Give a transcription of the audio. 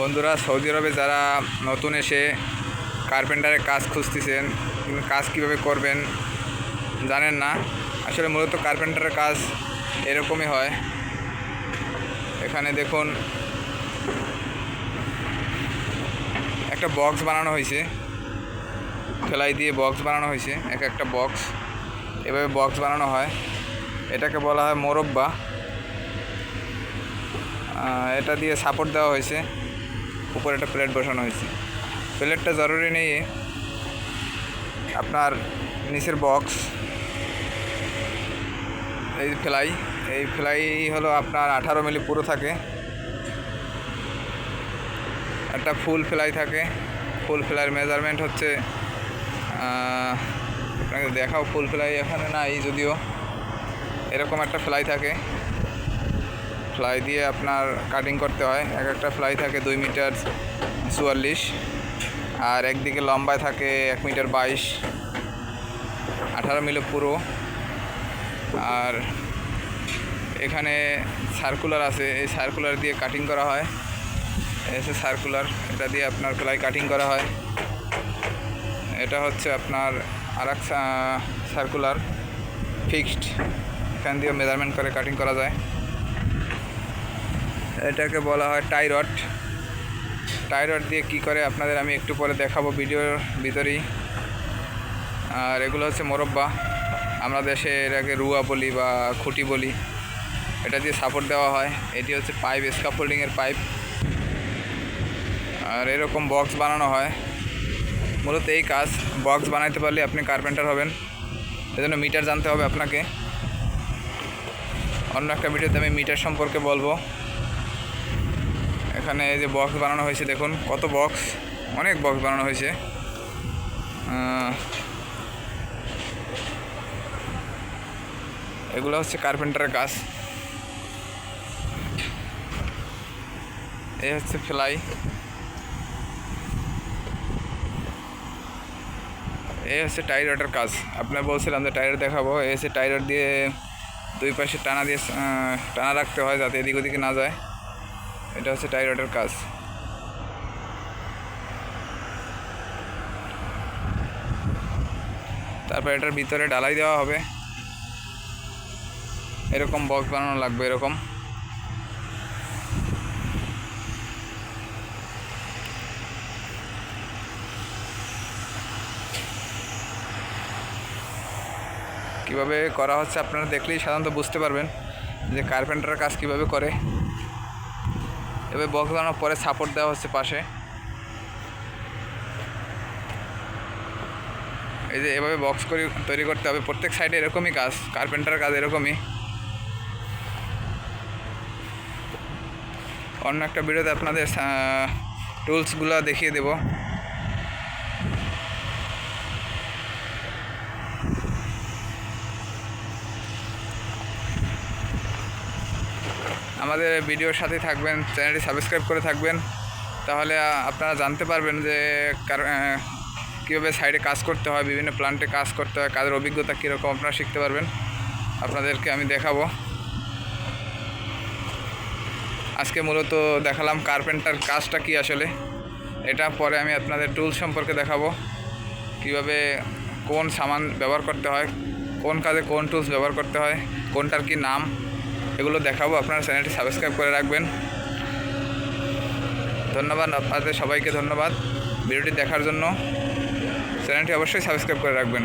বন্ধুরা, সৌদি আরবে যারা নতুন এসে কার্পেন্টারের কাজ খুঁজতেছেন কিন্তু কাজ কীভাবে করবেন, জানেন না। আসলে মূলত কার্পেন্টারের কাজ এরকমই হয়। এখানে দেখুন, একটা বক্স বানানো হয়েছে। ফেলাই দিয়ে বক্স বানানো হয়েছে, এক একটা বক্স। এভাবে বক্স বানানো হয়। এটাকে বলা হয় মোরব্বা। এটা দিয়ে সাপোর্ট দেওয়া হয়েছে। উপরে একটা প্লেট বসানো হয়েছে। প্লেটটা জরুরি নেই। আপনার নিচের বক্স এই ফ্লাই এই ফ্লাই হলো আপনার আঠারো মিলি পুরো থাকে। একটা ফুল ফ্লাই থাকে। ফুল ফ্লাইয়ের মেজারমেন্ট হচ্ছে আপনাকে দেখাও ফুল ফ্লাই এখানে নাই যদিও। এরকম একটা ফ্লাই থাকে। ফ্লাই দিয়ে আপনার কাটিং করতে হয়। এক একটা ফ্লাই থাকে দুই মিটার চুয়াল্লিশ আর একদিকে লম্বায় থাকে এক মিটার বাইশ। আঠারো মিলে পুরো। আর এখানে সার্কুলার আছে, এই সার্কুলার দিয়ে কাটিং করা হয়। এসে সার্কুলার এটা দিয়ে আপনার ফ্লাই কাটিং করা হয়। এটা হচ্ছে আপনার আর সার্কুলার ফিক্সড এখান দিয়ে মেজারমেন্ট করে কাটিং করা যায়। এটাকে বলা হয় টাইরড টাইরড দিয়ে কি করে আপনাদের আমি একটু পরে দেখাবো ভিডিওর ভিতরেই। আর এগুলো হচ্ছে মোরব্বা। আমরা দেশে এটাকে রুয়া বলি বা খুঁটি বলি। এটা দিয়ে সাপোর্ট দেওয়া হয়। এটি হচ্ছে পাইপ স্কাফোল্ডিংয়ের পাইপ। আর এরকম বক্স বানানো হয়। মূলত এই কাজ। বক্স বানাইতে পারলে আপনি কার্পেন্টার হবেন। এজন্য মিটার জানতে হবে আপনাকে। অন্য একটা ভিডিওতে আমি মিটার সম্পর্কে বলব। এখানে এই যে বক্স বানানো হয়েছে, দেখুন কত বক্স, অনেক বক্স বানানো হয়েছে। এগুলো হচ্ছে কার্পেন্টারের কাজ। এই হচ্ছে ফ্লাই। এই হচ্ছে টাইরটের কাজ। আপনার বলছিলাম যে টাইর দেখাবো, এই হচ্ছে টাইরট দিয়ে দুই পাশে টানা দিয়ে টানা রাখতে হয় যাতে এদিক ওদিকে না যায়। এটা হচ্ছে টাইরটের কাজ। তারপর এটার ভিতরে ডালাই দেওয়া হবে। এরকম বক্স বানানো লাগবে, এরকম। কীভাবে করা হচ্ছে আপনারা দেখলেই সাধারণত বুঝতে পারবেন যে কার্পেন্টারের কাজ কীভাবে করে। এবার বক্স বানানোর পরে সাপোর্ট দেওয়া হচ্ছে পাশে। এই যে এভাবে বক্স করে তৈরি করতে হবে। প্রত্যেক সাইডে এরকমই কাজ কার্পেন্টার কাজ এরকমই। অন্য একটা ভিডিওতে আপনাদের টুলসগুলো দেখিয়ে দেবো। আমাদের ভিডিওর সাথে থাকবেন, চ্যানেলটি সাবস্ক্রাইব করে থাকবেন। তাহলে আপনারা জানতে পারবেন যে কীভাবে সাইডে কাজ করতে হয়, বিভিন্ন প্লান্টে কাজ করতে হয়, কাজের অভিজ্ঞতা কীরকম, আপনারা শিখতে পারবেন। আপনাদেরকে আমি দেখাবো। আজকে মূলত দেখালাম কার্পেন্টার কাজটা কি আসলে। এটা পরে আমি আপনাদের টুল সম্পর্কে দেখাবো। কীভাবে কোন সামান ব্যবহার করতে হয়, কোন কাজে কোন টুলস ব্যবহার করতে হয়, কোনটার কি নাম এগুলো দেখাবো। আপনারা চ্যানেলটি সাবস্ক্রাইব করে রাখবেন। ধন্যবাদ আপনাদের সবাইকে ধন্যবাদ ভিডিওটি দেখার জন্য। চ্যানেলটি অবশ্যই সাবস্ক্রাইব করে রাখবেন।